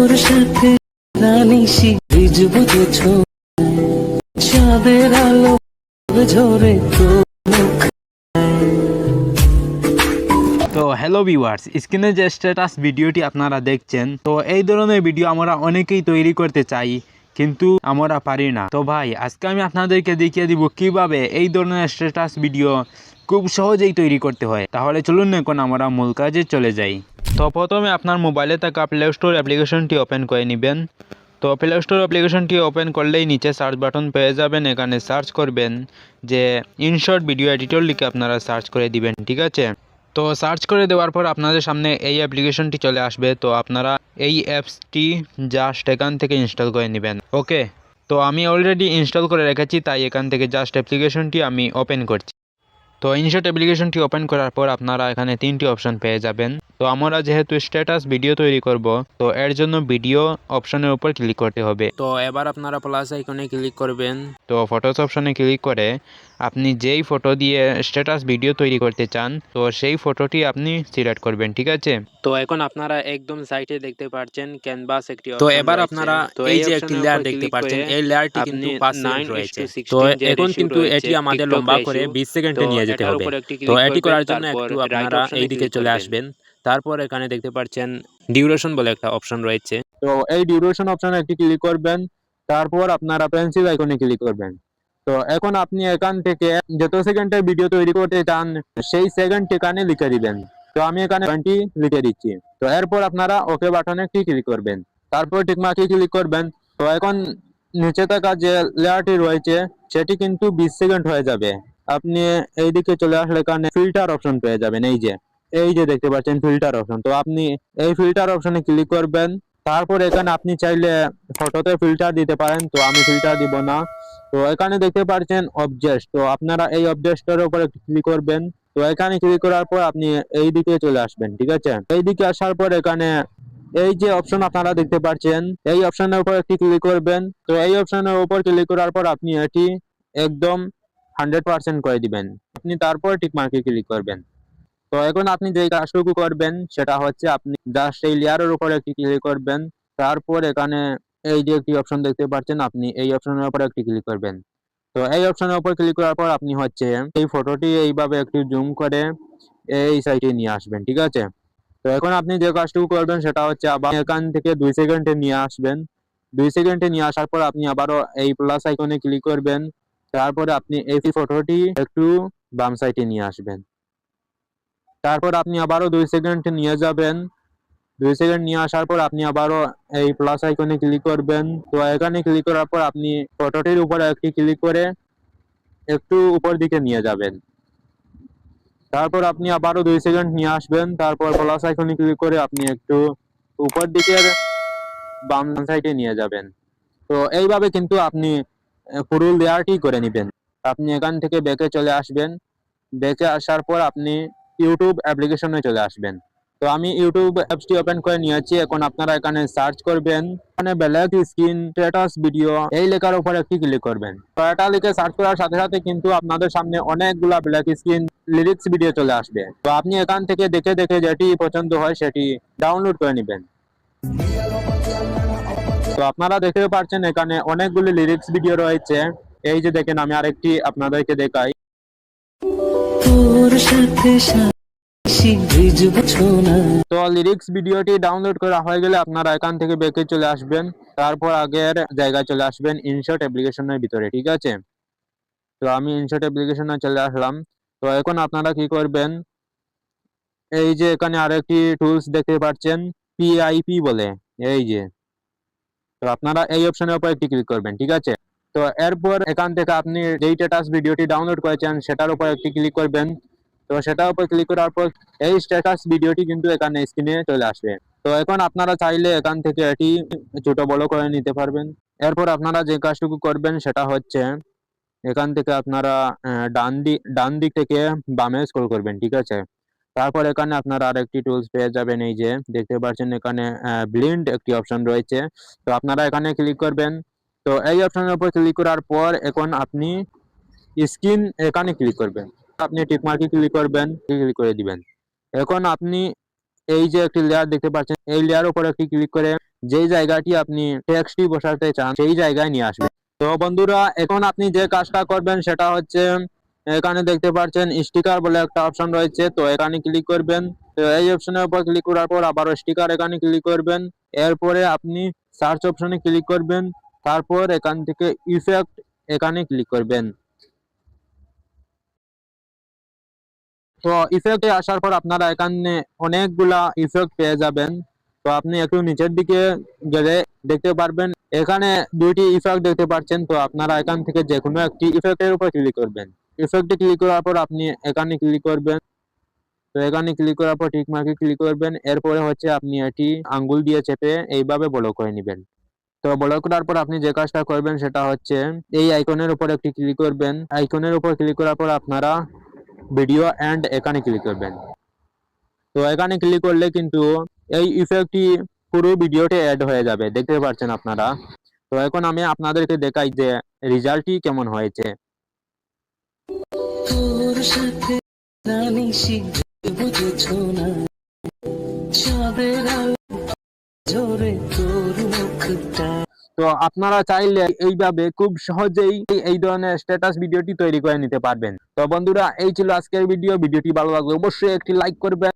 তোর সাথে রানিশি ভিজবো তো চাঁদের আলো ঝরে তো হ্যালো ভিউয়ার্স স্ক্রিনে যে স্ট্যাটাস ভিডিওটি আপনারা দেখছেন, তো এই ধরনের ভিডিও আমরা অনেকেই তৈরি করতে চাই, কিন্তু আমরা পারি না। তো ভাই, আজকে আমি আপনাদেরকে দেখিয়ে দিব কীভাবে এই ধরনের স্ট্যাটাস ভিডিও খুব সহজেই তৈরি করতে হয়। তাহলে চলুন না এখন আমরা মূল কাজে চলে যাই। তো প্রথমে আপনার মোবাইলে থাকা প্লে স্টোর অ্যাপ্লিকেশনটি ওপেন করে নেবেন। তো প্লে স্টোর অ্যাপ্লিকেশনটি ওপেন করলেই নিচে সার্চ বাটন পেয়ে যাবেন। এখানে সার্চ করবেন যে ইনশর্ট ভিডিও এডিটর লিখে আপনারা সার্চ করে দিবেন, ঠিক আছে? তো সার্চ করে দেওয়ার পর আপনাদের সামনে এই অ্যাপ্লিকেশনটি চলে আসবে। তো আপনারা এই অ্যাপসটি জাস্ট এখান থেকে ইনস্টল করে নেবেন। ওকে তো আমি অলরেডি ইনস্টল করে রেখেছি, তাই এখান থেকে জাস্ট অ্যাপ্লিকেশনটি আমি ওপেন করছি। তো ইনশর্ট অ্যাপ্লিকেশনটি ওপেন করার পর আপনারা এখানে তিনটি অপশন পেয়ে যাবেন। তো আমরা যেহেতু স্ট্যাটাস ভিডিও তৈরি করব তো এর জন্য ভিডিও অপশনের উপর ক্লিক করতে হবে। তো এবার আপনারা প্লাস আইকনে ক্লিক করবেন। তো ফটোস অপশনে ক্লিক করে আপনি যেই ফটো দিয়ে স্ট্যাটাস ভিডিও তৈরি করতে চান তো সেই ফটোটি আপনি সিলেক্ট করবেন ঠিক আছে? তো এখন আপনারা একদম সাইটে দেখতে পাচ্ছেন ক্যানভাস একটি তো এবার আপনারা তো এই যে একটি লেয়ার দেখতে পাচ্ছেন এই লেয়ারটি কিন্তু পাঁচ 9 সেকেন্ড is to রয়েছে তো এখন কিন্তু এটি আমাদের লম্বা করে ratio, 20 সেকেন্ডে নিয়ে যেতে হবে। তো এটি করার জন্য একটু আপনারা এই দিকে চলে আসবেন। তারপর এখানে দেখতে পাচ্ছেন ডিউরেশন বলে একটা অপশন রয়েছে। তো এই ডিউরেশন অপশনে একটি ক্লিক করবেন তারপর আপনারা পেন্সিল আইকনে ক্লিক করবেন। তো এখন আপনি এখান থেকে যত সেকেন্ডের ভিডিও তৈরি করতে চান, সেই সেকেন্ড ঠিকানে লিখে দিবেন। তো আমি এখানে টোয়েন্টি লিখে দিচ্ছি। তো এরপর আপনারা ওকে বাটনে কি ক্লিক করবেন? তারপর টিকমার্কে ক্লিক করবেন। তো এখন নিচে থাকা যে লেয়ারটি রয়েছে, সেটি কিন্তু বিশ সেকেন্ড হয়ে যাবে। আপনি এইদিকে চলে আসলে এখানে ফিল্টার অপশন পেয়ে যাবেন, এই যে। এই যে দেখতে পাচ্ছেন ফিল্টার অপশন তো আপনি এই ফিল্টার অপশনে ক্লিক করবেন। তারপর এখানে আপনি চাইলে ফটোতে ফিল্টার দিতে পারেন। তো আমি ফিল্টার দিব না। তো এখানে দেখতে পাচ্ছেন অবজেক্ট তো আপনারা এই অবজেক্টের উপর ক্লিক করবেন। তো এখানে ক্লিক করার পর আপনি এই দিকে চলে আসবেন, ঠিক আছে? এই দিকে আসার পর এখানে এই যে অপশন আপনারা দেখতে পাচ্ছেন এই অপশনের উপর একটি ক্লিক করবেন। তো এই অপশনের উপর ক্লিক করার পর আপনি এটি একদম হান্ড্রেড পার্সেন্ট করে দিবেন। আপনি তারপর টিক মার্কে ক্লিক করবেন। তো এখন আপনি যে কাজটুকু করবেন, সেটা হচ্ছে আপনি জাস্ট এই লেয়ারের উপর একটি ক্লিক করবেন। তারপর এখানে এই যে একটি অপশন দেখতে পাচ্ছেন, আপনি এই অপশনের উপর একটি ক্লিক করবেন। তো এই অপশনের উপর ক্লিক করার পর আপনি হচ্ছে এই ফটোটি এইভাবে একটু জুম করে এই সাইডে নিয়ে আসবেন, ঠিক আছে? তো এখন আপনি যে কাজটুকু করবেন সেটা হচ্ছে আবার এখান থেকে দুই সেকেন্ডে নিয়ে আসবেন। দুই সেকেন্ডে নিয়ে আসার পর আপনি আবারও এই প্লাস আইকনে ক্লিক করবেন। তারপরে আপনি এই ফটোটি একটু বাম সাইডে নিয়ে আসবেন। তারপর আপনি আবারও দুই সেকেন্ড নিয়ে যাবেন। দুই সেকেন্ড নিয়ে আসার পর আপনি আবারও এই প্লাস আইকনে ক্লিক করবেন। তো এখানে ক্লিক করার পর আপনি ফটোটির উপর একটি ক্লিক করে একটু উপর দিকে নিয়ে যাবেন। তারপর আপনি আবারও দুই সেকেন্ড নিয়ে আসবেন। তারপর প্লাস আইকনে ক্লিক করে আপনি একটু উপর দিকের বাম সাইডে নিয়ে যাবেন। তো এইভাবে কিন্তু আপনি পুরো লেয়ারটি করে নেবেন। আপনি এখান থেকে ব্যাকে চলে আসবেন। ব্যাকে আসার পর আপনি ইউটিউব অ্যাপ্লিকেশনে চলে আসবেন। তো আমি ইউটিউব অ্যাপসটি ওপেন করে নিয়েছি। এখন আপনারা এখানে সার্চ করবেন। এখানে ব্ল্যাক স্ক্রিন স্ট্যাটাস ভিডিও এই লেখার উপর একটি ক্লিক করবেন। তো এটা লিখে সার্চ করার সাথে সাথে কিন্তু আপনাদের সামনে অনেকগুলা ব্ল্যাক স্ক্রিন লিরিক্স ভিডিও চলে আসবে। তো আপনি এখান থেকে দেখে দেখে যেটি পছন্দ হয় সেটি ডাউনলোড করে নেবেন। তো আপনারা দেখতে পাচ্ছেন এখানে অনেকগুলি লিরিক্স ভিডিও রয়েছে। এই যে দেখেন আমি আরেকটি আপনাদেরকে দেখাই। তো লিরিক্স ভিডিওটি ডাউনলোড করা হয়ে গেলে আপনারা এখান থেকে বেঁকে চলে আসবেন। তারপর আগের জায়গায় চলে আসবেন ইনশর্ট অ্যাপ্লিকেশনের ভিতরে, ঠিক আছে? তো আমি ইনশর্ট অ্যাপ্লিকেশনে চলে আসলাম। তো এখন আপনারা কি করবেন? এই যে এখানে আরেকটি টুলস দেখতে পাচ্ছেন পিআইপি বলে, এই যে। তো আপনারা এই অপশনের উপর একটি ক্লিক করবেন, ঠিক আছে? তো এরপর এখান থেকে আপনি যেই স্ট্যাটাস ভিডিওটি ডাউনলোড করেছেন, সেটার উপর একটি ক্লিক করবেন। তো সেটার উপর ক্লিক করার পর এই স্ট্যাটাস ভিডিওটি কিন্তু এখানে স্ক্রিনে চলে আসবে। তো এখন আপনারা চাইলে এখান থেকে এটি ছোট বড় করে নিতে পারবেন। এরপর আপনারা যে কাজটুকু করবেন সেটা হচ্ছে এখান থেকে আপনারা ডান দিক ডান দিক থেকে বামে স্ক্রল করবেন, ঠিক আছে? তারপর এখানে আপনারা আরেকটি টুলস পেয়ে যাবেন, এই যে দেখতে পাচ্ছেন এখানে ব্লিন্ড একটি অপশন রয়েছে। তো আপনারা এখানে ক্লিক করবেন। তো এই অপশনের উপর ক্লিক করার পর এখন আপনি স্ক্রিন এখানে ক্লিক করবেন। আপনি টিক মার্কে ক্লিক করবেন ক্লিক করে দিবেন। এখন আপনি এই যে একটি লেয়ার দেখতে পাচ্ছেন, এই লেয়ার উপর একটি ক্লিক করে যেই জায়গাটি আপনি টেক্সটটি বসাতে চান, সেই জায়গায় নিয়ে আসবেন। তো বন্ধুরা, এখন আপনি যে কাজটা করবেন সেটা হচ্ছে, এখানে দেখতে পাচ্ছেন স্টিকার বলে একটা অপশন রয়েছে, তো এখানে ক্লিক করবেন। তো এই অপশনের উপর ক্লিক করার পর আবারও স্টিকার এখানে ক্লিক করবেন। এরপরে আপনি সার্চ অপশনে ক্লিক করবেন। তারপর এখান থেকে ইফেক্ট এখানে ক্লিক করবেন। তো ইফেক্টে আসার পর আপনারা এখানে অনেকগুলা ইফেক্ট পেয়ে যাবেন। তো আপনি একটু নিচের দিকে গেলে দেখতে পারবেন। এখানে দুইটি ইফেক্ট দেখতে পাচ্ছেন। তো আপনারা এখান থেকে যে কোনো একটি ইফেক্টের উপর ক্লিক করবেন। ইফেক্টে ক্লিক করার পর আপনি এখানে ক্লিক করবেন। তো এখানে ক্লিক করার পর ঠিক মার্কে ক্লিক করবেন। এরপরে হচ্ছে আপনি এটি আঙ্গুল দিয়ে চেপে এইভাবে বড় করে নেবেন। তো বড় করার পর আপনি যে কাজটা করবেন সেটা হচ্ছে এই আইকনের উপর একটি ক্লিক করবেন। আইকনের উপর ক্লিক করার পর আপনারা ভিডিও এন্ড এখানে ক্লিক করবেন। তো এখানে ক্লিক করলে কিন্তু এই ইফেক্টটি পুরো ভিডিওতে অ্যাড হয়ে যাবে, দেখতে পাচ্ছেন আপনারা। তো এখন আমি আপনাদেরকে দেখাই যে রেজাল্টটি কেমন হয়েছে। তো আপনারা চাইলে এইভাবে খুব সহজেই এই- ধরনের স্ট্যাটাস ভিডিওটি তৈরি করে নিতে পারবেন। তো বন্ধুরা, এই ছিল আজকের ভিডিও ভিডিওটি ভালো লাগলে অবশ্যই একটি লাইক করবেন।